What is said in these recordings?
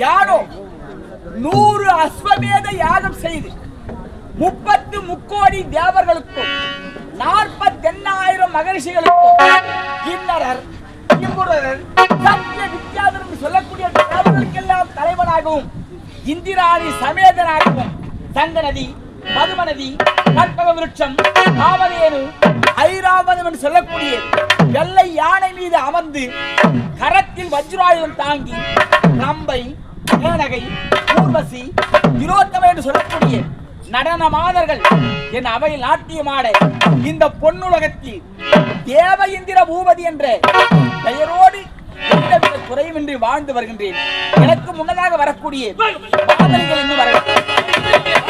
யாரோ நூறு அஸ்வமேத யாகம் செய்து முப்பத்து முக்கோடி தேவர்களுக்கும் நாற்பத்தெண்ணாயிரம் மகரிஷிகளுக்கும் கிண்ணறர் கிம்புரர் சத்திய வித்யாதர் சொல்லக்கூடிய தேவர்களுக்கெல்லாம் தலைவனாகவும் இந்திராணி சமேதனாகவும் சங்கநதி மதுமனதி கற்பக விருட்சம் காமதேனு ஐராவதம் என்று சொல்லக்கூடிய வெள்ளை யானை மீது அமர்ந்து கரத்தில் வஜ்ராயுதம் தாங்கி ரம்பை மேனகை ஊர்வசி திரோத்தமை என்று சொல்லக்கூடிய நடன மாதர்கள் என் அவையில் நாட்டியமாட இந்த பொன்னுலகத்தில் தேவ இந்திர பூபதி என்ற பெயரோடு எந்தவித குறைவின்றி வாழ்ந்து வருகின்றேன். எனக்கு முன்னதாக வரக்கூடிய மாதர்கள் என்று வர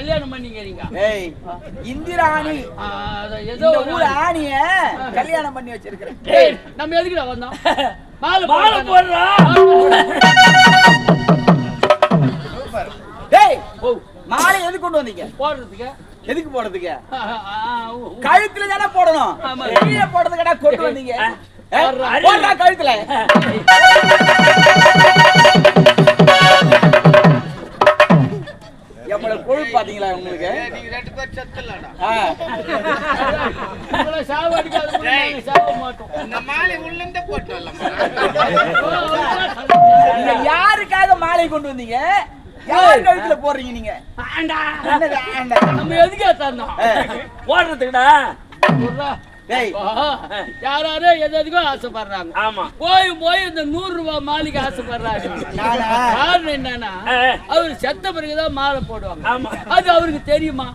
கல்யாணம் பண்ணிக்கிறீங்க? ஏய் இந்திராணி. ஏதோ ஊர் ஆணி. ஆணிய கல்யாணம் பண்ணி வச்சிருக்கிறேன். நம்ம எதுக்குடா வந்தோம்? மாலை மாலை போடுறா டேய் ஓ. மாலை எதுக்கு கொண்டு வந்தீங்க? போடுறதுக்கு? எதுக்கு போடுறதுக்கு. கழுத்துல தானே போடணும். கீழே போடுறதுக்கடா கொண்டு வந்தீங்க? கழுத்துல. யாருக்காக மாலை கொண்டு வந்தீங்க? யார் கழுத்துல போடுறீங்க நீங்க? நம்ம எதுக்கே தந்தோம் யாராரோ எது எதுக்கோ ஆசைப்படுறாங்க. ஆமா. போய் போய் இந்த நூறு ரூபாய் மாலைக்கு ஆசைப்படுறாரு. நானா? காரணம் என்னன்னா. அவர் செத்த பிறகுதான் மாலை போடுவாங்க. ஆமா. அது அவருக்கு தெரியுமா.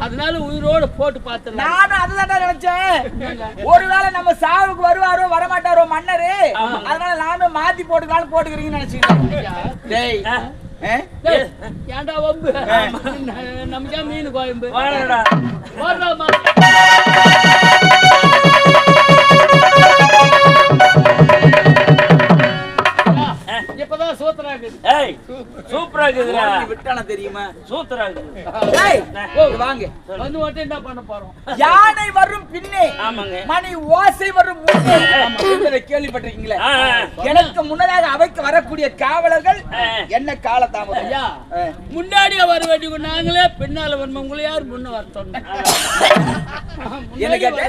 அதனால உயிரோட போட்டு பார்த்துடலாம். நானும் அதுதான் நினைச்சேன். ஒருவேளை நம்ம சாவுக்கு வருவாரோ வரமாட்டாரோ மன்னரு அதனால நானும் மாத்தி போட்டுக்கலாம்னு போட்டுக்கிறீங்கன்னு நினைச்சுக்கிறேன் ஏன்டா வம்பு? நமக்கே மீன் கோயம்பு வாடா போடுறாமா சூப்பரா இருக்குதுடா ஓடி விட்டானா தெரியுமா? சூப்பரா இருக்குது டேய் ஓ, வாங்க. வந்து மட்டும் என்ன பண்ண போறோம்? யானை வரும் பின்னே ஆமாங்க. மணி ஓசை வரும் முன்னே. கேள்விப்பட்டிருக்கீங்களே. எனக்கு முன்னதாக அவைக்கு வரக்கூடிய காவலர்கள். என்ன காலதாமதம்? ஐயா ஆ. முன்னாடியே வர வேண்டிய நாங்களே பின்னால வரணும் உங்களை யார் முன்ன வர சொன்னோம் என்ன?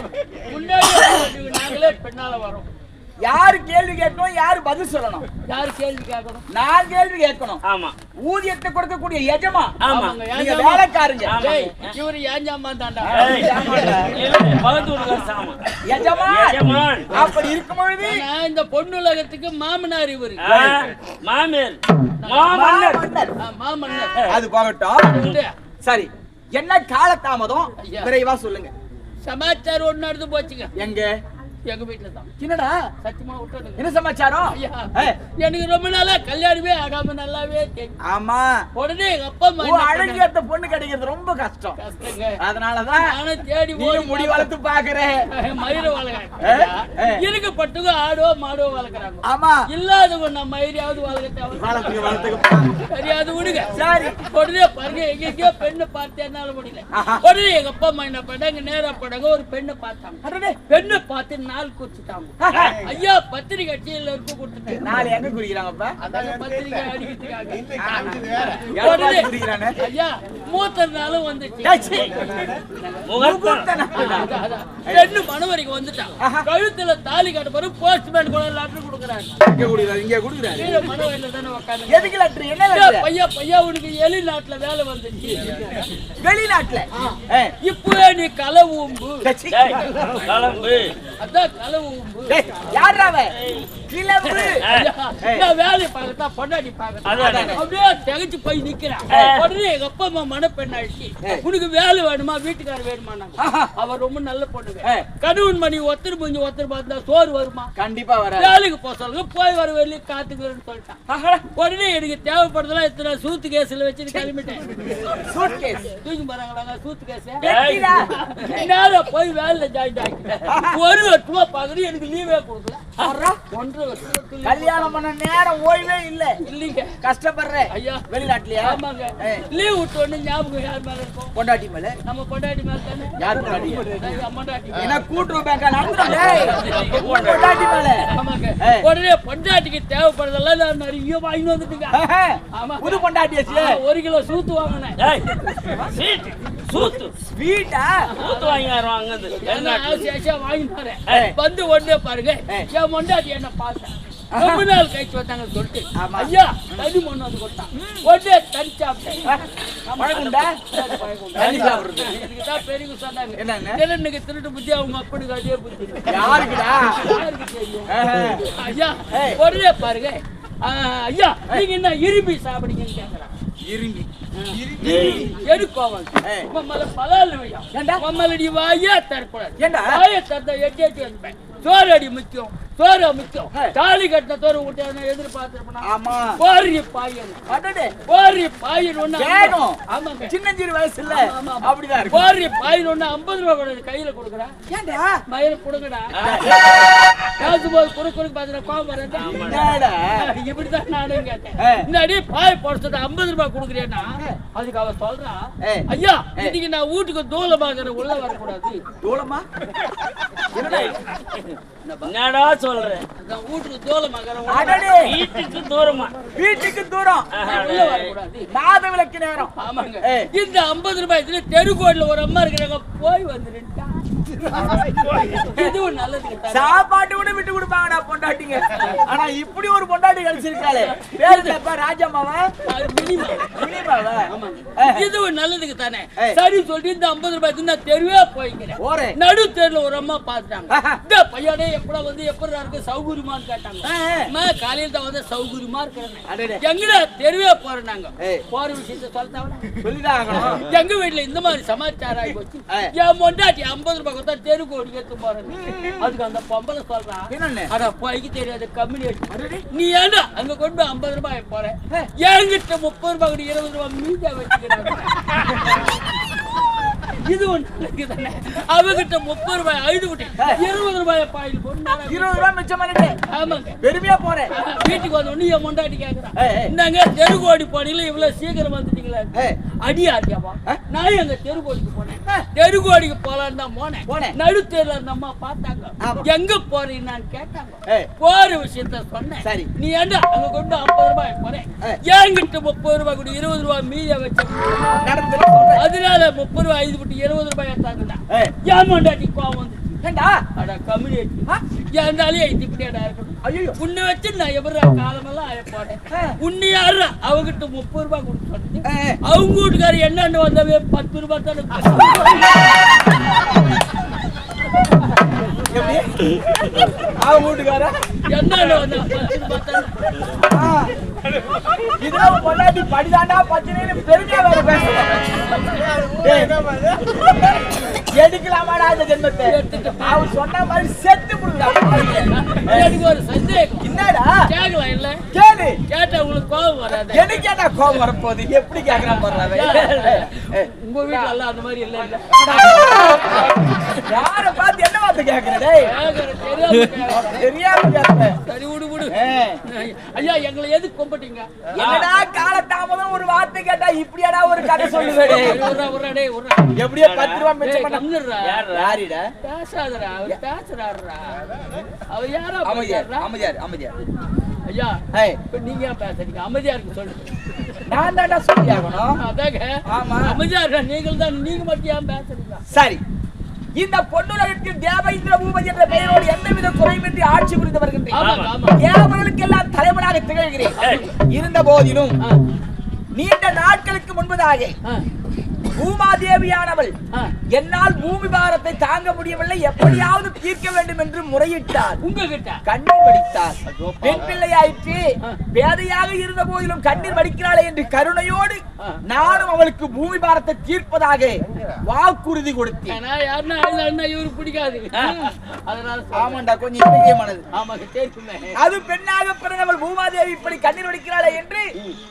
முன்னாடியே வர வேண்டிய நாங்களே பின்னால வரோம். யாரு கேள்வி கேட்கணும் யாரு பதில் சொல்லணும்? யார் கேள்வி கேட்கணும்? நான் கேள்வி கேட்கணும். ஆமா. ஊதியத்தை கொடுக்கக்கூடிய எஜமா. ஆமா. ஆமாங்க, நீங்க? வேலைக்காரங்க. இவரு ஏன் ஜாமான் தாண்டா எஜமான். அப்படி இருக்கும் பொழுது நான் இந்த பொண்ணுலகத்துக்கு மாமனார் இவரு. மாமேல். மாமன்னர் மாமன்னர். அது போகட்டும். சரி. என்ன காலதாமதம். விரைவா சொல்லுங்க. சமாச்சாரம் ஒண்ணு நடந்து போச்சுங்க. எங்க? எங்க வீட்டுல தான். என்னடா? சத்தியமா விட்டுடுங்க என்ன சமாச்சாரம்? ஐயா, ஏய், எனக்கு ரொம்ப நாளா கல்யாணமே ஆகாம நல்லாவே ஆமா. உடனே எங்க அப்பா அம்மா? அழகியத்த பொண்ணு கிடைக்கிறது ரொம்ப கஷ்டம். அதனாலதான் நானும் தேடி முடி வளர்த்து மயிரை வளர்க்குறேன். ஆடோ மாடோ வளர்க்குறாங்க. ஆமா. இல்லாதவங்க நம்ம மயிரையாவது வளர்க்க வளர்த்துக்க வளர்த்துக்க. தெரியாது விடுங்க. சரி. உடனே பாருங்க எங்கெங்கயோ பெண்ணை பார்த்து என்னால முடியல. உடனே எங்க அப்பா அம்மா என்ன பண்ணாங்க? நேரா படங்க ஒரு பெண்ணை பார்த்தாங்க. பெண்ணை பார்த்து நாள் குறிச்சிட்டாங்க ஐயா பத்திரிக்கை கட்சியில இருக்க கொடுத்துட்டேன். நாளை எங்க குறிக்கிறாங்கப்பா அதாங்க பத்திரிக்கை அடிக்கிறதுக்காக. ஐயா மூத்த நாளும் வந்துச்சு. பெண்ணு மணவரைக்கு வந்துட்டான். கழுத்துல தாலி கட்ட பிறகு போஸ்ட்மேன் கூட லெட்டர் கொடுக்குறாங்க இங்க குடிக்கிறாரு இங்க குடுக்குறாரு. மணவரையில தானே உட்காந்து எதுக்கு லெட்டர்? என்ன லெட்டர்? பையா பையா உனக்கு எலி நாட்டுல வேலை வந்துச்சு. வெளிநாட்டுல. இப்பவே நீ களை ஊம்பு. அதான் யார்ரா அவன்? கிளம்பு ஐயா, நான் வேலையை பார்க்கத்தான். அதான். அப்படியே திகைச்சு போய் நிக்கிறேன். உடனே எங்க அப்பா அம்மா மனப்பெண் ஆயிடுச்சு. உனக்கு வேலை வேணுமா? வீட்டுக்காரர் வேணுமான்னாங்க. ஆஹா. அவ ரொம்ப நல்ல பொண்ணுங்க. கணவன் மணி ஒருத்தர் பார்த்தா சோறு வருமா? கண்டிப்பா வர வேலைக்கு போக சொல்லுங்க போய் வர வெளியே காத்துக்கிறேன்னு சொல்லிட்டான். உடனே எனக்கு தேவைப்படுறதெல்லாம் இத்தனை சூத்து கேஸ்ல வச்சுட்டு கிளம்பிட்டேன். சூட்கேஸ் தூக்கி போறாங்களாங்க சூத்து கேஸ். நேரம் போய் வேலையில ஜாயின் ஆகிட்டேன். ஒரு வருஷமா பாக்குறது எனக்கு லீவே கொடுக்கல. கல்யாணம் பண்ண நேரம் ஓய்வே இல்ல. இல்லைங்க. கஷ்டப்படுற ஐயா வெளிநாட்டுலயா? ஆமாங்க. லீவ் விட்ட உடனே ஞாபகம் யார் மேல இருக்கும் பொண்டாட்டி மேல? நம்ம பொண்டாட்டி மேல தானே. யார் பொண்டாட்டி? ஐயா, அம்மாண்டாட்டி. என்ன கூட்டுறவு பேங்கா. உன் பொண்டாட்டி மேல. ஆமாங்க. உடனே பொண்டாட்டிக்கு தேவைப்படுறதெல்லாம் நான் நிறைய வாங்கி வந்துட்டுங்க. ஆமா. புது பொண்டாட்டியாச்சு? ஆ, ஒரு கிலோ சூத்து வாங்கினேன். சூத்து. வீட்டா சூத்து வாங்கி வருவாங்க அது. ஆசையா வாங்கிட்டு வரேன் ஏ. வந்து உடனே பாருங்க. ஏ. என் பொண்டாட்டி என்ன பார்த்தேன் ரொம்ப நாள் கழிச்சு வந்தாங்க சொல்லிட்டு. ஆமா. ஐயா தனி மண்ணு வந்து கொடுத்தான். உடனே தனி சாப்பிட்டேன். பழகுண்டா? தனி சாப்பிடுறது. இதுக்குதான் பெரியவங்க சொன்னாங்க. என்னங்க? திருடனுக்கு திருட்டு புத்தி அவங்க அப்படிக்கு அதே புத்தி. யாருக்குடா? யாருக்கு. ஐயா. உடனே பாருங்க. ஐயா நீங்க என்ன இரும்பி சாப்பிடுங்கன்னு கேக்குறான். இரும்பி எடுக்கோவன். மம்மல பலால் வையா ஏண்டா? மம்மல நீ வாயா தரக்கூடாது. ஏண்டா? வாயை தந்த எட்டி எட்டி சோறு அடி முக்கியம். சோறு முக்கியம். தாலி கட்டின தோறு விட்டு எதிர்பார்த்திருப்பா ஆமா. போரி பாயன் அடடே. போரி பாயன் ஒண்ணு வேணும். ஆமாங்க. சின்னஞ்சிறு வயசு இல்ல ஆமா, ஆமா. அப்படிதான் இருக்கும் போரி பாயன் ஒண்ணு ஐம்பது ரூபா கூட கையில கொடுக்குறேன் ஏண்டா மயில கொடுங்கடா. காசு போது குறு குறுக்கு பாத்துற கோபம் வரேன் என்னடா? இப்படிதான் நானும் கேட்டேன். பாய் போடுறது ஐம்பது ரூபாய் கொடுக்குறேன்னா அதுக்கு அவ சொல்றா. ஐயா இன்னைக்கு நான் வீட்டுக்கு தூளமாகிற உள்ள வரக்கூடாது. தூளமா என்னடா சொல்ற? வீட்டுக்கு அடடே! வீட்டுக்கு தூரமா. வீட்டுக்கு தூரம். மாத விளக்கு நேரம். ஆமாங்க. இந்த ஐம்பது ரூபாய் இதுல தெருக்கோட்ல ஒரு அம்மா இருக்கிறாங்க. போய் வந்துருட்டா. சாப்பாட்டு கூட விட்டு கொடுப்பாங்கடா பொண்டாட்டிங்க. ஆனா இப்படி ஒரு பொண்டாட்டி கிடைச்சிருக்காளே பேரு என்னப்பா ராஜம்மாவா. இதுவும் நல்லதுக்கு தானே. சரி சொல்லிட்டு இந்த ஐம்பது ரூபாய் நான் தெருவே போய்க்கிறேன். நடு தெருல ஒரு அம்மா பாத்துட்டாங்க. இந்த பையனே எப்படா வந்து எப்படி இருக்கு? சௌகரியமான்னு கேட்டாங்க. காலையில தான் வந்து சௌகரியமா இருக்கிறேன். எங்கடா தெருவே போறேன் நாங்க. போற விஷயத்த சொல்லிட்டாங்க எங்க வீட்டுல இந்த மாதிரி சமாச்சாரம் ஆகி போச்சு. என் பொண்டாட்டி ஐம்பது ரூபாய் கொடுத்தா தெருக்கு ஓடி எடுத்து போறேன் அதுக்கு அந்த பொம்பளை சொல்றான் அட பைக்கு தெரியாத கம்பெனி அடடே. நீ ஏன்டா அங்க கொண்டு ஐம்பது ரூபாய் போறேன் என்கிட்ட முப்பது ரூபாய் கூட இருபது ரூபாய் மீதியா வச்சுக்கிறாங்க இது தானே அவகிட்ட முப்பது ரூபாய் ஐந்து விட்டு இருபது ரூபாய் பாயில் இருபது ரூபாய் மிச்சம் பண்ணிட்டேன் ஆமாங்க பெருமையா போறேன் வீட்டுக்கு வந்த உடனே என் முண்டாட்டி ஏய். இந்தாங்க தெருக்கோடி போனீங்களா இவ்வளவு சீக்கிரம் வந்துட்டீங்களா. அடியா ஆ? நான் எங்க தெருக்கோடிக்கு போனேன் தெருக்கோடிக்கு போலான்னு தான் போனேன் போனேன். நடுத்தேர்ல இருந்த அம்மா பார்த்தாங்க. எங்க போறீங்கன்னு கேட்டாங்க. போற விஷயத்த சொன்னேன் சரி. நீ ஏன்டா அங்க கொண்டு ஐம்பது ரூபாய் போறேன் ஏய். என்கிட்ட முப்பது ரூபாய் கூட இருபது ரூபாய் மீதியா வச்ச அதனால முப்பது ரூபாய் ஐந்து இருபது ரூபாய் எடுத்தாங்கடா. ஏன் முண்டாட்டி கோவம் வந்து. ஏண்டா? அட கம்யூனி ஆ? ஏந்தாலே இப்படியாடா இருக்கணும். ஐயோ உன்னை வச்சு நான் எப்படி காலமெல்லாம் ஆ. உன்னை யாரு அவகிட்ட முப்பது ரூபாய் கொடுத்து சொன்னேன். அவங்க வீட்டுக்காரர் என்னன்னு வந்தவே பத்து ரூபாய் தானே எப்படி அவன் வீட்டுக்காரா? என்னன்னு வந்தா? பத்து ரூபாய் தானே ஆ. இதெல்லாம் பொண்டாட்டி படிதாண்டா பச்சனைன்னு பெருமையா வேற பேசுறேன் எடுக்கலாமாடா இந்த ஜென்மத்தை? அவன் சொன்ன மாதிரி செத்து எனக்கு ஒரு சந்தேகம். என்னடா? கேட்கலாம் இல்ல கேளு. கேட்டா உங்களுக்கு கோபம் வராது? எனக்கு கோவம் வரப்போகுது? எப்படி கேக்குறான் பாருடா உங்க வீட்டுல எல்லாம் அந்த மாதிரி இல்ல. இல்ல யார பார்த்து என்ன வார்த்தை கேக்குற டேய்? தெரியாம கேக்குற? சரி விடு விடு. ஐயா எங்களை எது கும்பிட்டீங்க? என்னடா காலதாமதம் ஒரு வார்த்தை கேட்டா இப்படியாடா ஒரு கதை சொல்லுவே டேய்? உர்றா. எப்படியோ பத்து ரூபா மிச்சம் டேய், பண்ண கம்முனுடா. யாரிடா? பேசாதடா, அவர் பேசுறாருடா. அவர் யாரா அமைதியார்? அமைதியார் அமைதியார் ஐயா, நீங்க ஏன் பேசுறீங்க? அமைதியா இருக்க சொல்லுங்க. நான் தான்டா சொல்லி ஆகணும் அதாங்க. ஆமா. அமைதியா இருக்க, நீங்கள் தான் நீங்க மட்டும் ஏன் பேசுறீங்க? சரி இந்த பொன்னுலகத்தில் தேவேந்திர பூபதி என்ற பெயரோடு எந்தவித குறைவின்றி ஆட்சி புரிந்து வருகின்றேன். தேவர்களுக்கெல்லாம் தலைவனாக திகழ்கிறேன் இருந்த போதிலும் நீண்ட நாட்களுக்கு முன்பதாக. பூமாதேவியானவள். என்னால் பூமி பாரத்தை தாங்க முடியவில்லை. எப்படியாவது தீர்க்க வேண்டும் என்று முறையிட்டார் உங்ககிட்ட. கண்ணீர் வடித்தார் பெண் பிள்ளையாயிற்று ஆ. பேதையாக இருந்த போதிலும் கண்ணீர் வடிக்கிறாளே என்று கருணையோடு. நானும் அவளுக்கு பூமி பாரத்தை தீர்ப்பதாக வாக்குறுதி கொடுத்தேன். பிடிக்காது. ஆமாண்டா கொஞ்சம் அது பெண்ணாக பிறந்தவள் பூமாதேவி இப்படி கண்ணீர் வடிக்கிறாளே என்று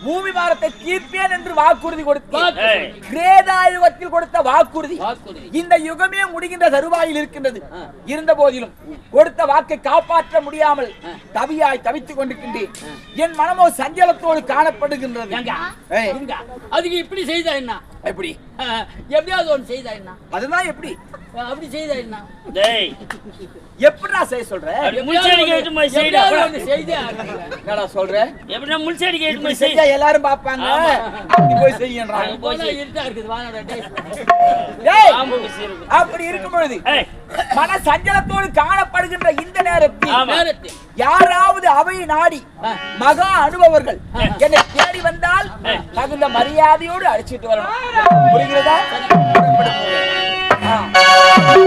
பூமி பாரத்தை தீர்ப்பேன் என்று வாக்குறுதி கொடுத்தேன். கிரேதா யுகத்தில் கொடுத்த வாக்குறுதி இந்த யுகமே முடிகின்ற தருவாயில் இருக்கின்றது. இருந்த போதிலும் கொடுத்த வாக்கை காப்பாற்ற முடியாமல் தவியாய் தவித்துக் கொண்டிருக்கின்றேன். என் மனமோ சஞ்சலத்தோடு காணப்படுகின்றது. ஏங்க, ஏய், இருங்க. அதுக்கு இப்படி செய்தா என்ன? எப்படி? எப்படியாவது ஒன்று செய்தா என்ன? அதுதான் எப்படி? அப்படி செய்தா என்ன? டேய் எப்படிடா செய்ய சொல்ற? அப்படி முள்செடி கேட்டு போய் செய்டா. என்னடா சொல்ற? முள்செடி கேட்டு செய் எல்லாரும் பாப்பாங்க. அப்படி போய் செய்யன்றாங்க. இருட்டா இருக்குது. டேய். அப்படி இருக்கும் பொழுது மன சஞ்சலத்தோடு காணப்படுகின்ற இந்த நேரத்தில் யாராவது அவை நாடி மகா அனுபவர்கள் என்னை தேடி வந்தால் தகுந்த மரியாதையோடு அழைச்சிட்டு வரணும். புரிகிறதா.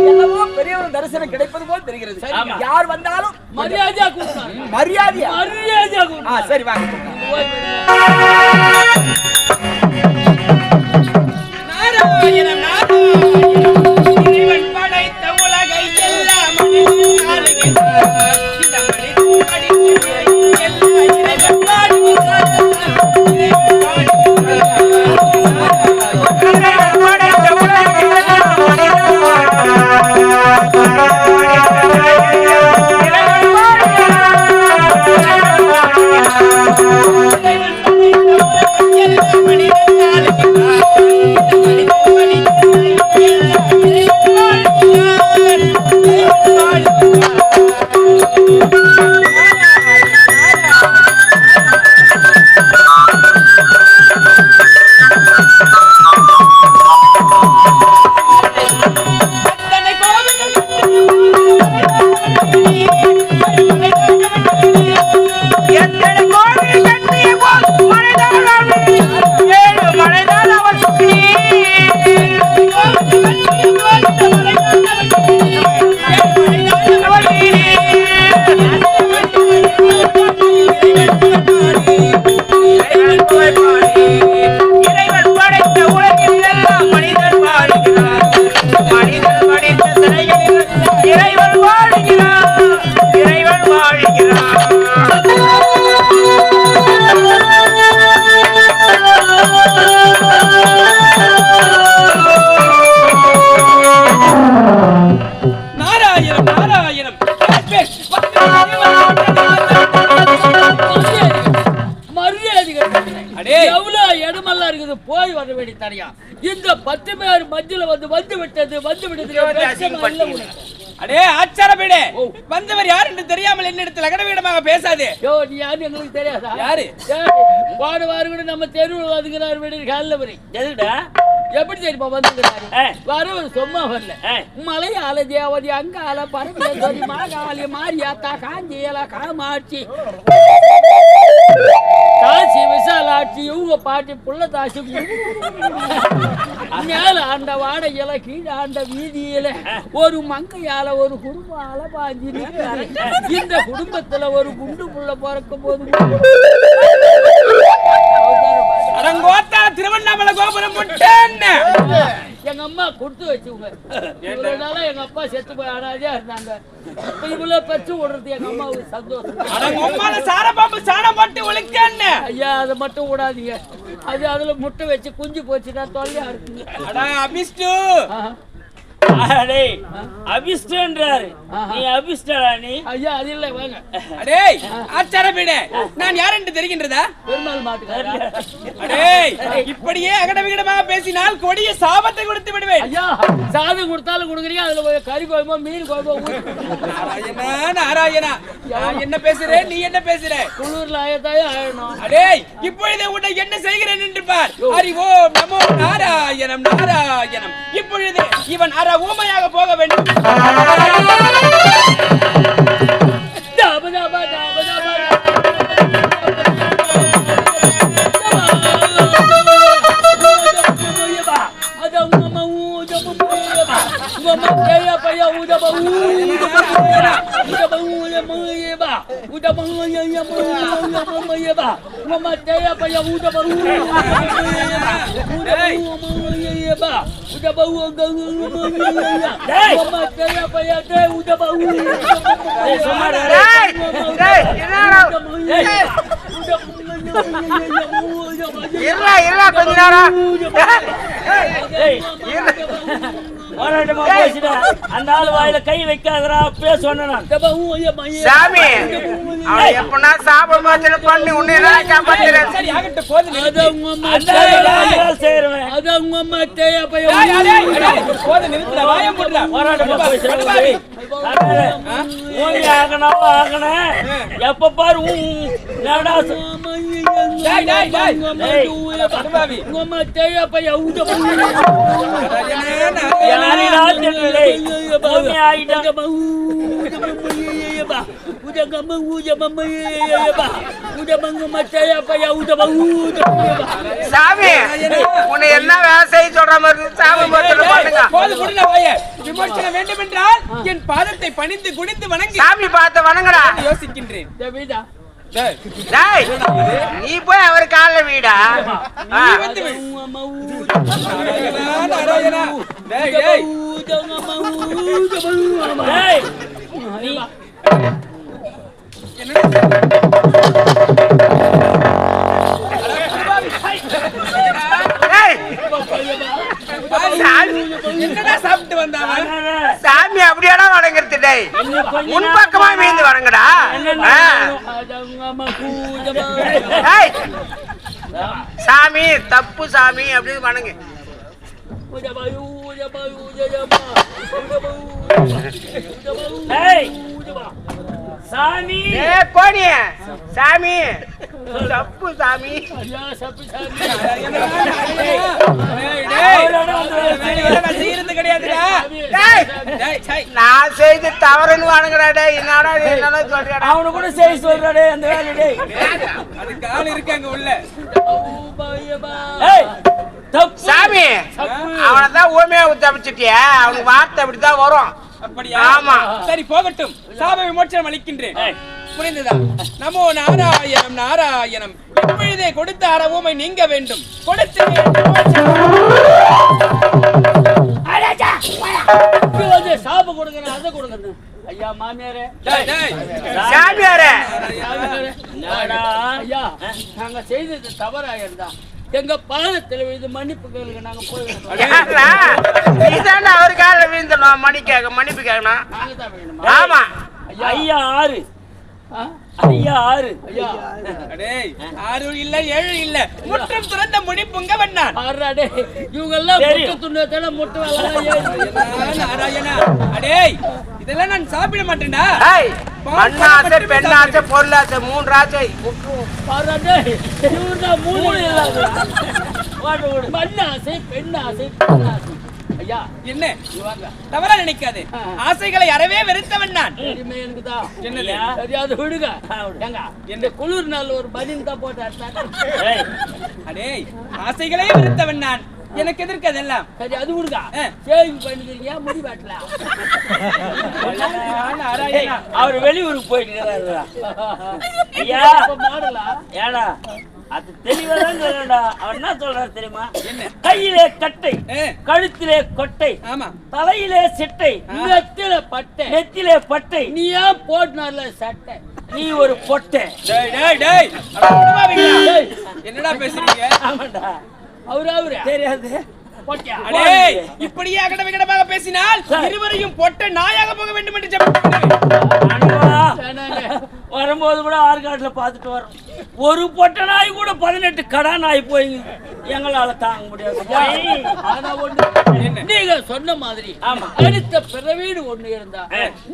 என்னவோ பெரியவர் தரிசனம் கிடைப்பது போல் தெரிகிறது. யார் வந்தாலும் மரியாதையா மரியாதையா மரியாதையா. சரி வாங்க. போய் வர வேண்டி தனியா? இந்த பத்து பேர் மத்தியில வந்து வந்து விட்டது வந்து விட்டது. அடே ஆச்சாரபீடே வந்தவர் யார் என்று தெரியாமல் என்னிடத்தில் அகடவீடமாக பேசாதே. யோ நீ யாரு எங்களுக்கு தெரியாதா? யாரு? போன வாரம் கூட நம்ம தெருவில் வந்துக்கிறார் வீடு காலில் வரி எதுக்குடா? எப்படி தெரியுமா வந்துக்கிறாரு? ஏய். வரவர் சும்மா வரல. ஏய். மலையாள தேவதி அங்கால பரமேஸ்வரி மாகாளி மாரியாத்தா காஞ்சியலா காமாட்சி. காசி விசாலாட்சி இவங்க பாட்டி புள்ளதாசி. மேல ஆண்ட வாடகையில கீழே ஆண்ட வீதியில ஒரு மங்கையால ஒரு குடும்பம் அலபாஞ்சி இந்த குடும்பத்துல ஒரு குண்டு புள்ள பிறக்கும் போது அடங்கோத்தா திருவண்ணாமலை கோபுரம் முட்டேன் எங்க அம்மா கொடுத்து வச்சுங்க இவ்வளவு நாளா எங்க அப்பா செத்து போய் அனாதையா இருந்தாங்க. இப்ப இவ்வளவு பெற்று விடுறது எங்க அம்மாவுக்கு சந்தோஷம். அடங்கொம்மால சாரப்பாம்பு சாணம் போட்டு ஒழிக்கேன் ஐயா அதை மட்டும் விடாதீங்க. அது அதுல முட்டை வச்சு குஞ்சு போச்சுன்னா தொல்லையா இருக்குங்க. அடா அபிஷ்டு. ஆஹா. டேய் அபிஷ்டன்றாரு நீ அபிஷ்டடா நீ? ஐயா அது இல்லை வாங்க. அடேய் ஆச்சாரபீடே நான் யார் என்று தெரிகின்றதா? பெருமாள் மாட்டுக்காரா அடேய் இப்படியே அகடவிகடமாக பேசினால் கொடிய சாபத்தை கொடுத்து விடுவேன். ஐயா சாதம் கொடுத்தாலும் கொடுக்குறீங்க அதுல கொஞ்சம் கறி குழம்போ மீன் குழம்போ ஊத்தி நாராயணா நாராயணா. நான் என்ன பேசுறேன் நீ என்ன பேசுற? குளிர்ல ஆயத்தாயே ஆயணும். அடேய் இப்பொழுதே உன்னை என்ன செய்கிறேன் என்று பார். ஹரி ஓம் நமோ நாராயணம் நாராயணம். இப்பொழுது இவன் அற ஊமையாக போக வேண்டும். உடம்பு Udah mau ya ya mau ya mau ya ba. Mama saya apa ya mau. Udah mau ya ya ba. Udah mau enggak ya ya. Hey. Mama saya போராட்டமா பேசிட அந்த ஆள் வாயில கை சொன்னேன் நான். சாமி எப்பனா சாப மாத்திர பண்ணி உன்னை நான் காப்பாத்துறேன் சரி ஆகட்டும் போது நிறுத்து. அந்த ஆள் வாயில செய்றவன். டேய், டேய், டேய், போது நிறுத்துடா, வாயை மூடுடா. போராட்டமா பேசுறவன். கடுப்பாவி. ஆகணும், ஆகணும். எப்ப பாரு ஊ, ஊ. டேய், டேய், டேய். ஏய், கடுப்பாவி. யாரிடா தெரியல. ஊமி ஆயிட்டான். சாமி உன்னை என்ன வேலை செய்ய சொல்ற மாதிரி? சாப மாத்திர பண்ணுங்க போது முடியல வாயே. விமர்சனம் வேண்டும் என்றால் என் பாதத்தை பணிந்து குனிந்து வணங்கி சாமி பார்த்து வணங்குடா யோசிக்கின்றேன் டேய் நீ போய் அவர் கால்ல வீடா வந்து சாமி சாப்பிட்டு வந்தாவன் சாமி அப்படியாடா வணங்குறது டேய் முன்பக்கமா மீந்து வணங்குடா. என்னென்ன சாமி தப்பு சாமி அப்படின்னு வணங்கு. ஏய், சாமி! ஏ கோணி சாமி! தப்பு சாமி! டேய், டேய். வேலையெல்லாம் நான். டேய், டேய், செய்து தவறுன்னு வணங்குறா டேய். என்னடா நீ என்னடா அவனு கூட செய்ய சொல்றாடே அந்த வேலை டேய். அதுக்கு ஆள் இருக்காங்க உள்ள. ஏய், தப்பு. சாமி! அவனை தான் ஊமையா தப்பிச்சிட்டிய அவனுக்கு வார்த்தை அப்படித்தான் வரும். அப்படியா? ஆமா. சரி போகட்டும். சாப விமோச்சனம் அளிக்கின்றேன். புரிந்ததா? நமோ நாராயணம் நாராயணம். இப்பொழுதே கொடுத்த அறவுமை நீங்க வேண்டும். கொடுத்து சாப கொடுக்கணும் அதை கொடுக்கணும் ஐயா மாமியாரே. சாமியாரே? ஐயா நாங்க செய்தது தவறா இருந்தா எங்க பாதத்துல விழுந்து மன்னிப்பு கேளுங்க நாங்க யாரா நீதானே அவர் காலில் விழுந்தணும் மணி கேட்க மன்னிப்பு கேட்கணும் ஆமா. ஐயா. ஆறு? ஐயா ஆறு. ஐயா. அடேய், ஆறு இல்ல ஏழு இல்ல. முற்றம் துறந்த வண்ணான் ஆறா டேய். இவங்க எல்லாம். முட்டை துண்ணத்தால முட்டை நாராயணா இதெல்லாம் நான் சாப்பிட மாட்டேன்டா. மண்ணாசை பெண்ணாசை பொருளாசை மூன்று ஆசை மூணு. மூணு. இல்லாத. வாட்டு ஐயா என்ன? தவறா நினைக்காதே. ஆசைகளை அறவே வெறுத்தவன் நான். தெரியுமே எனக்கு தான் என்னது? விடுங்க. இந்த குளிர் நாள் ஒரு பனின் தான் போட்டு அடிச்சாங்க. ஏய், அடேய் ஆசைகளே வெறுத்தவன் நான். எனக்கு எதற்கு அதெல்லாம். சரி அது விடுங்க. சேவிங் பண்ணிக்கிறீங்க முடி வெட்டலாம் அவர் வெளியூருக்கு போயிட்டு. ஐயா. ஏடா அது தெளிவாதான் அவன் என்ன சொல்றாரு தெரியுமா? கையிலே கட்டை கழுத்திலே கொட்டை ஆமா. தலையிலே சிட்டை நெத்தில பட்டை நெத்திலே பட்டை. நீ ஏன் போட்டுனார்ல சட்டை? நீ ஒரு பொட்டை? என்னடா பேசுறீங்க? ஆமாண்டா. அவரு அவரு. தெரியாது. இப்படியே அகட விகடமாக பேசினால். இருவரையும் பொட்ட நாயாக போக வேண்டும் என்று. வரும்போது கூட ஆற்காட்டுல பார்த்துட்டு வரோம். ஒரு பொட்டை நாய் கூட பதினெட்டு கடா நாய் போய் எங்களால தாங்க முடியாது. நீங்க சொன்ன மாதிரி ஆமா. அடுத்த பிறவீடு ஒண்ணு இருந்தா.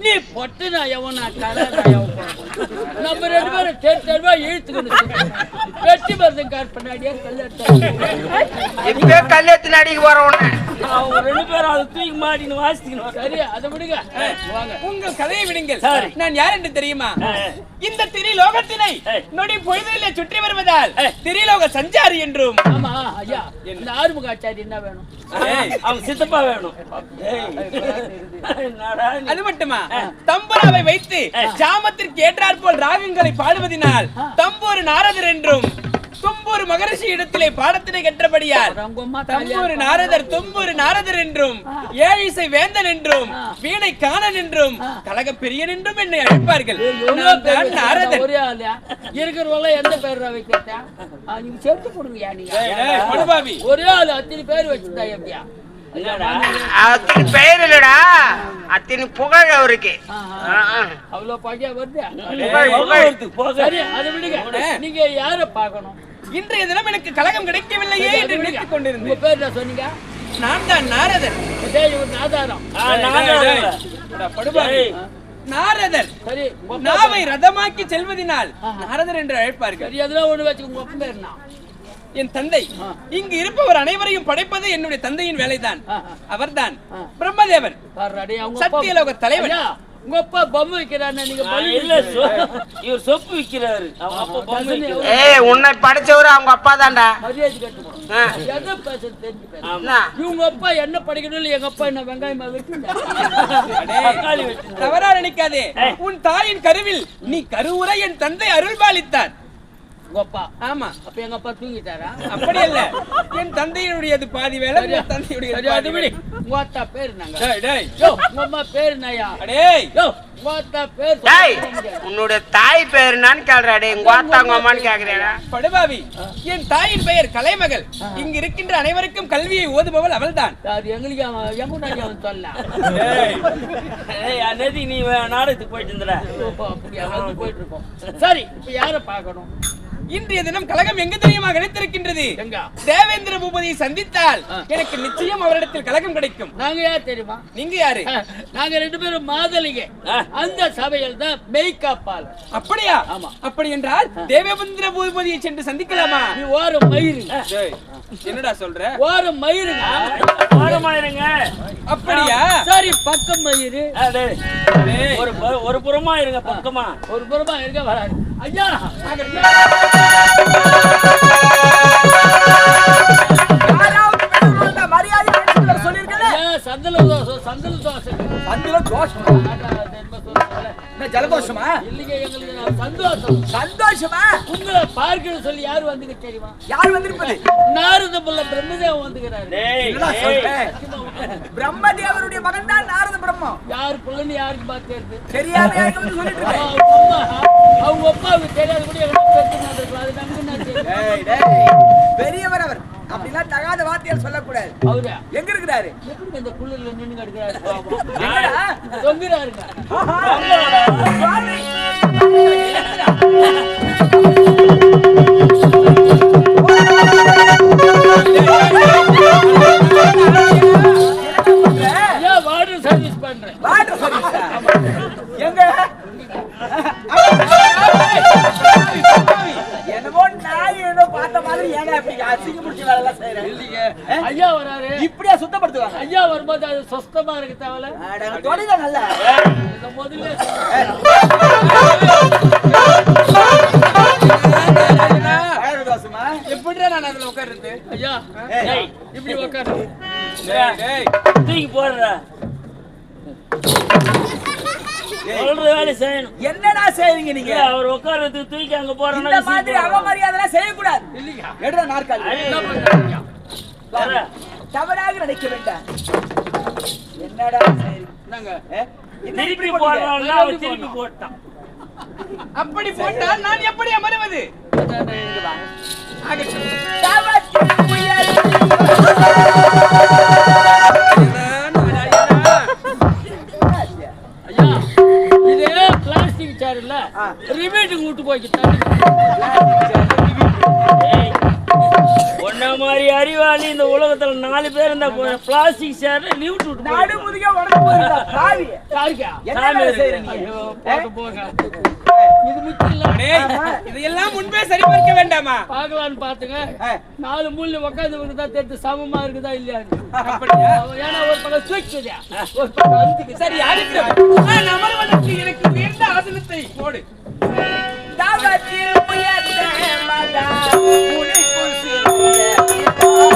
நீ பொட்டு நான் கலை நான் நம்ம ரெண்டு பேரும் தேர் தேர்வா இழுத்துக்கணும். வெற்றி மருந்தம் கார் பண்ணாடியே கல்யாணம் கல்யாணத்தின் அடிக்கு அவங்க ரெண்டு பேரும் அதை தூக்கி மாட்டின்னு வாசிக்கணும். சரி அதை விடுங்க. வாங்க. உங்கள் கதையை விடுங்கள். சரி. நான் யார் என்று தெரியுமா. இந்த திரிலோகத்தினை. நொடி பொழுதிலே சுற்றி வருவதால். திரிலோக சஞ்சாரி என்றும். ஆமா ஐயா இந்த ஆறுமுக ஆச்சாரி என்ன வேணும்? அவன் சித்தப்பா வேணும்? அது மட்டுமா? தம்புராவை வைத்து ஜாமத்திற்கு ஏற்றாற்போல் ராகங்களை பாடுவதினால் தம்பூர் நாரதர் என்றும் தும்பூர் மகரிஷி இடத்திலே பாடத்தினை கற்றபடியால் தம்பூர் நாரதர் தும்பூர் நாரதர் என்றும் ஏழிசை வேந்தன் என்றும் வீணை காணன் என்றும் கலக பெரியன் என்றும் என்னை அழைப்பார்கள்? நாரதன். இருக்கிறவங்க எந்த பேர் வைக்கிறதா நீங்க சேர்த்து படுபாவி. ஒரே ஆளு அத்தனை பேர் வச்சிருந்தா எப்படியா? அத்தின் பெயர் இல்லடா அத்தின் புகழ் அவருக்கு. அவ்வளவு பகையா வருது? புகழ், அதை விடுங்க. நீங்க யார பார்க்கணும்? இன்றைய தினம் எனக்கு கலகம் கிடைக்கவில்லையே என்று. நினைத்துக் கொண்டிருந்தேன் பேர் என்ன சொன்னீங்க? நான் தான் நாரதர். ஏய், நாரதர். நாவை ரதமாக்கி செல்வதினால் நாரதர் என்று அழைப்பார்கள். சரி அதெல்லாம் ஒண்ணு வச்சுக்க உங்க அப்பா பேர் என்ன? என் தந்தை. இங்கு இருப்பவர் அனைவரையும் படைப்பது என்னுடைய தந்தையின் வேலைதான். அவர்தான் பிரம்மதேவன். அவங்க சத்தியலோக தலைவன். உங்க அப்பா பொம்மை வைக்கிறான்னு நீங்க இல்ல இவர் சொப்பு விக்கிறாரு. அவன் அப்பா பொம்மை விக்கிறாரு. ஏய் உன்னை படிச்சவரு அவங்க அப்பா தான்டா. மரியாதை கட்டுக்கணும் ஆ. எதை பேசுறது தெரிஞ்சு. இவங்க அப்பா என்ன படிக்கணும் எங்க அப்பா என்ன வெங்காயமா வெட்டி தவறா நினைக்காதே. உன் தாயின் கருவில் நீ கருவுரை என் தந்தை அருள்பாலித்தான் உங்க அப்பா. ஆமா. அப்ப எங்க அப்பா தூங்கிட்டாரா? அப்படி அல்ல என் தந்தையினுடையது பாதி வேலை? என் தந்தையுடைய அது விடு. உங்க அத்தா பேர் நாங்க டேய் டேய். யோ உங்க அம்மா பேர் நயா அடேய் யோ உங்க அத்தா பேர் டேய் சொல்ல. உன்னுடைய தாய் பேர் என்னன்னு கேள்றா டேய். உங்க வாத்தா உங்க அம்மான்னு கேக்குறேடா படுபாவி என் தாயின் பெயர் கலைமகள். இங்கு இருக்கின்ற அனைவருக்கும் கல்வியை ஓதுபவள் அவள்தான். அது எங்களுக்கு அவன் எமுனாடி அவன் ஏய், அன்னைக்கு நீ நாடகத்துக்கு போயிட்டு இருந்தடா. ஓ, அப்படியா போயிட்டு இருக்கோம் சரி இப்ப யார பார்க்கணும்? இன்றைய தினம் கழகம் எங்கு தெரியுமா கிடைத்திருக்கின்றது எங்க? தேவேந்திர பூபதியை சந்தித்தால் எனக்கு நிச்சயம் அவரிடத்தில் கழகம் கிடைக்கும். நாங்க யார் தெரியுமா? நீங்க யாரு? நாங்க ரெண்டு பேரும் மாதலிகை. அந்த சபையில் தான் மெய்காப்பால் அப்படியா? ஆமா. அப்படி என்றால் தேவேந்திர பூபதியை சென்று சந்திக்கலாமா? நீ ஓரம் மயிரு. டேய், என்னடா சொல்ற? ஓரம் மயிருங்க பாடமா இருங்க அப்படியா? சரி பக்கம் மயிறு ஒரு ஒரு புறமா இருங்க பக்கமா. ஒரு புறமா இருக்க வராது. ஐயா. பார்க்கணும் சொல்லி யார் வந்துங்க தெரியுமா? யார் வந்திருப்பது? நாரத புள்ள பிரம்மதேவன் வந்துக்கிறாரு டேய் என்னடா டேய். சொல்ற? பிரம்மதேவருடைய மகன் தான் நாரத பிரம்மம். யார் பிள்ளைன்னு யாருக்கு பார்த்து தெரியாம அவங்க அப்பாவுக்கு தெரியாத கூட அது டேய். பெரியவர் அவர். அப்படிலாம் தகாத வார்த்தையால் சொல்லக்கூடாது. அவரா. எங்க இருக்கிறாரு? எப்படி இந்த புல்லுல நின்று கிடக்கிறாரு? தொங்குறாருங்க. எங்க? என்னமோ நாய் ஏதோ பார்த்த மாதிரி ஏங்க இப்படி அசிங்க முடிச்ச வேலை எல்லாம் செய்யறேன் ஐயா வராரு. இப்படியா சுத்தப்படுத்துவாங்க? ஐயா வரும்போது அது சொஸ்தமா இருக்கு தேவல. தொடையில நல்ல. முதல்ல எப்படிடா நான் அதுல உட்கார்றது? ஐயா. இப்படி உட்காரு. டேய், டேய். தூக்கி போடுற. சொல்ற வேலை செய்யணும். என்னடா செய்றீங்க நீங்க? அவர் உட்கார்றதுக்கு தூக்கி அங்க இந்த மாதிரி அவமரியாதை செய்யக்கூடாது. இல்லையா? எடுடா நாற்காலி. தவறாக நினைக்க வேண்டாம். என்னடா திருப்பி? போடுறான்னா அவன் திருப்பி போட்டான். அப்படி போட்டால் நான் எப்படி அமருவது. ஆகட்டும். பிளாஸ்டிக் சேர் லிவிட்டு விட்டு நடு. முதுகே உடம்பு போகுதுடா, பாவி. யாருக்கா என்ன செய்றீங்க? போங்க இது மிச்சம் இல்ல. டேய், இதையெல்லாம் முன்பே சரிபார்க்க வேண்டாமா? பார்க்கலான்னு பாத்துங்க. நாலு மூலையில உட்காந்து தான் தெரிஞ்சு சமமா இருக்குதா இல்லையா? அப்படியா? ஏன்னா ஒரு பக்கம் தூக்கிக்குதா ஒரு பக்கம் அழுத்துக்குது. சரி ஆகட்டும் நான் அமர்வதற்கு எனக்கு உயர்ந்த ஆசனத்தை போடு. தவத்தின் உயர்ந்த மகா, உனக்குள் சிறந்த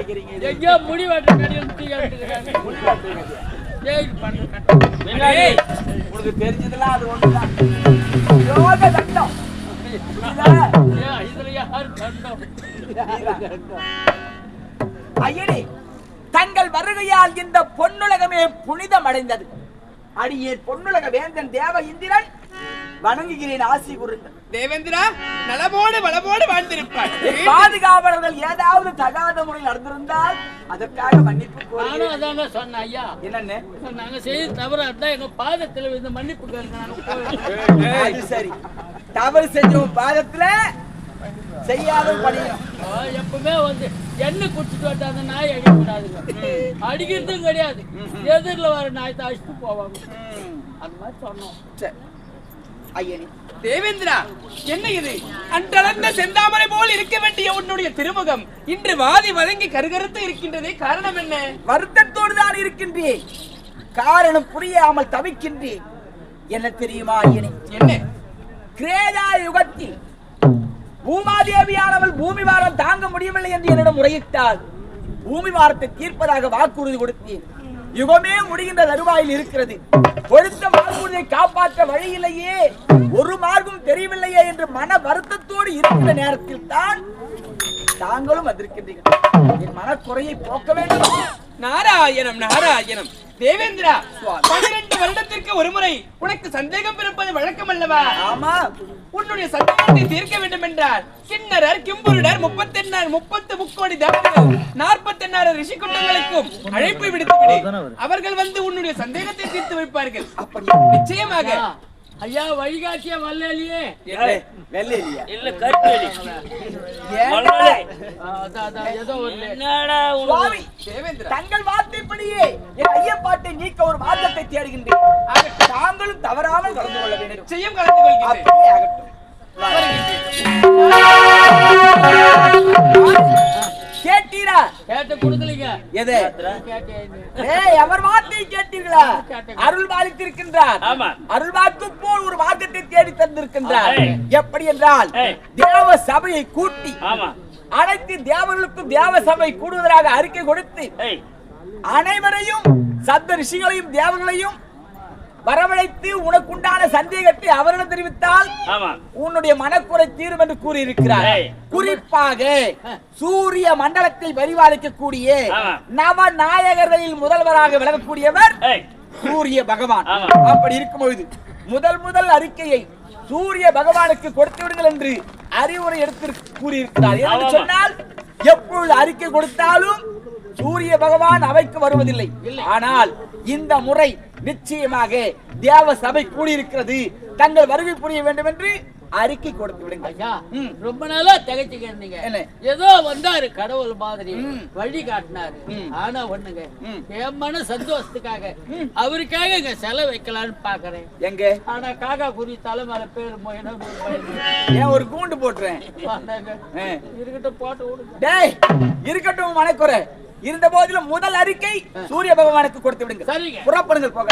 எங்கேயோ முடி வெட்ட கடையில் தூக்கி எடுத்துக்கிறாங்க. டேய், டேய், உனக்கு தெரிஞ்சதெல்லாம் அது ஒண்ணுதான். தண்டம் இதுல யார் ஐயனே தங்கள் வருகையால் இந்த பொன்னுலகமே புனிதம் அடைந்தது அடியே பொன்னுலக வேந்தன் தேவ இந்திரன் வணங்குகிறேன் ஆசி கூறுங்கள். தேவேந்திரா நலமோடு வளமோடு வாழ்ந்திருப்பாய். பாதுகாவலர்கள் ஏதாவது தகாத முறையில் நடந்திருந்தால் அதற்காக மன்னிப்பு நானும் அதாங்க சொன்னேன் ஐயா. என்னன்னு? நாங்க செய்த தவறா இருந்தா எங்க பாதத்துல இந்த மன்னிப்பு கேளுங்க. அது சரி. தவறு செஞ்சவன் பாதத்துல செய்யாத பணியும் எப்பவுமே வந்து எண்ணெய் குடிச்சிட்டு வந்தா அந்த நாய் அடிக்கக்கூடாதுங்க அடிக்கிறதும் கிடையாது. எதிரில் வர நாய் தான் அடிச்சுட்டு போவாங்க அந்த மாதிரி சொன்னோம். சரி. ஐயனே. தேவேந்திரா என்ன இது? அன்றளர்ந்த செந்தாமரை போல் இருக்க வேண்டிய உன்னுடைய திருமுகம் இன்று வாதி வதங்கி கருகருத்து இருக்கின்றதே காரணம் என்ன? வருத்தத்தோடு தான் இருக்கின்றேன். காரணம் புரியாமல் தவிக்கின்றேன். என்ன தெரியுமா ஐயனே? என்ன? கிரேதா யுகத்தில் பூமாதேவியானவள் பூமி வாரம் தாங்க முடியவில்லை என்று என்னிடம் முறையிட்டால் பூமி வாரத்தை தீர்ப்பதாக வாக்குறுதி கொடுத்தேன். யுகமே முடிகின்ற தருவாயில் இருக்கிறது. கொடுத்த வாக்குறுதியை காப்பாற்ற வழியிலேயே ஒரு மார்க்கும் தெரியவில்லையே என்று மன வருத்தத்தோடு இருக்கிற நேரத்தில் தான் தாங்களும் வந்திருக்கின்றீர்கள் என் மனக்குறையை போக்க வேண்டும்? நாராயணம் நாராயணம். தேவேந்திரா பன்னிரண்டு வருடத்திற்கு ஒரு முறை உனக்கு சந்தேகம் பிறப்பது வழக்கம் அல்லவா? ஆமா. உன்னுடைய சந்தேகத்தை தீர்க்க வேண்டும் என்றால் கிண்ணறர் கிம்புருடர் முப்பத்தெண்ணார் முப்பத்து முக்கோடி தேவர்கள் நாற்பத்தெண்ணாறு ரிஷிகுண்டங்களுக்கும் அழைப்பு விடுத்து விடு. அவர்கள் வந்து உன்னுடைய சந்தேகத்தை தீர்த்து வைப்பார்கள். நிச்சயமாக ஐயா, வழிகாட்டிய வல்லலியே ஏய், வெள்ளை இல்லையா இல்ல தேவேந்திரா. தங்கள் வார்த்தைப்படியே என் ஐயப்பாட்டை நீக்க ஒரு மார்க்கத்தை தேடுகின்றேன். தாங்களும் தவறாமல் கலந்து கொள்ள வேண்டும். நிச்சயம் கலந்து கொள்கிறேன் அப்படியே ஆகட்டும். கேட்டீரா? கேட்ட கொடுக்கலீங்க. எது? கேட்டேன் ஏய் அவர் வார்த்தை கேட்டீர்களா? அருள் பாலித்திருக்கின்றார். ஆமா. அருள் வாக்கு போல் ஒரு வாக்கத்தை தேடி தந்திருக்கின்றார். எப்படி என்றால். தேவ சபையை கூட்டி அனைத்து தேவர்களுக்கும் தேவ சபை கூடுவதாக அறிக்கை கொடுத்து அனைவரையும் சப்த ரிஷிகளையும் தேவர்களையும் வரவழைத்து உனக்குண்டான சந்தேகத்தை அவரிடம் தெரிவித்தால் உன்னுடைய மனக்குறை தீரும் என்று கூறியிருக்கிறார். குறிப்பாக சூரிய மண்டலத்தை பரிபாலிக்கக்கூடிய ஆமா. நவநாயகர்களில் முதல்வராக விளங்கக்கூடியவர் சூரிய பகவான். அப்படி இருக்கும்பொழுது முதல் முதல் அறிக்கையை சூரிய பகவானுக்கு கொடுத்து விடுங்கள் என்று அறிவுரை எடுத்து கூறியிருக்கிறார் என்று. சொன்னால் எப்பொழுது அறிக்கை கொடுத்தாலும் சூரிய பகவான் அவைக்கு வருவதில்லை ஆனால் இந்த முறை நிச்சயமாக தேவ சபை கூடியிருக்கிறது. தங்கள் வருகை புரிய வேண்டும் என்று அறிக்கை கொடுத்து விடுங்கள். ஐயா. ரொம்ப நாளா திகைச்சுக்க இருந்தீங்க? ஏதோ வந்தாரு கடவுள் மாதிரி. வழி காட்டினாரு. ஆனா ஒண்ணுங்க. என் மன சந்தோஷத்துக்காக அவருக்காக இங்க செலவு வைக்கலாம்னு பாக்குறேன். எங்க? ஆனா காக்கா குறி தலைமையில பேரு மோயினா ஏன் ஒரு கூண்டு போட்டுறேன். இருக்கட்டும் போட்டு விடுங்க. டேய் இருக்கட்டும் மனக்குறை. இருந்த போதிலும் முதல் அறிக்கை சூரிய பகவானுக்கு கொடுத்து விடுங்க. புறப்படுங்கள் போக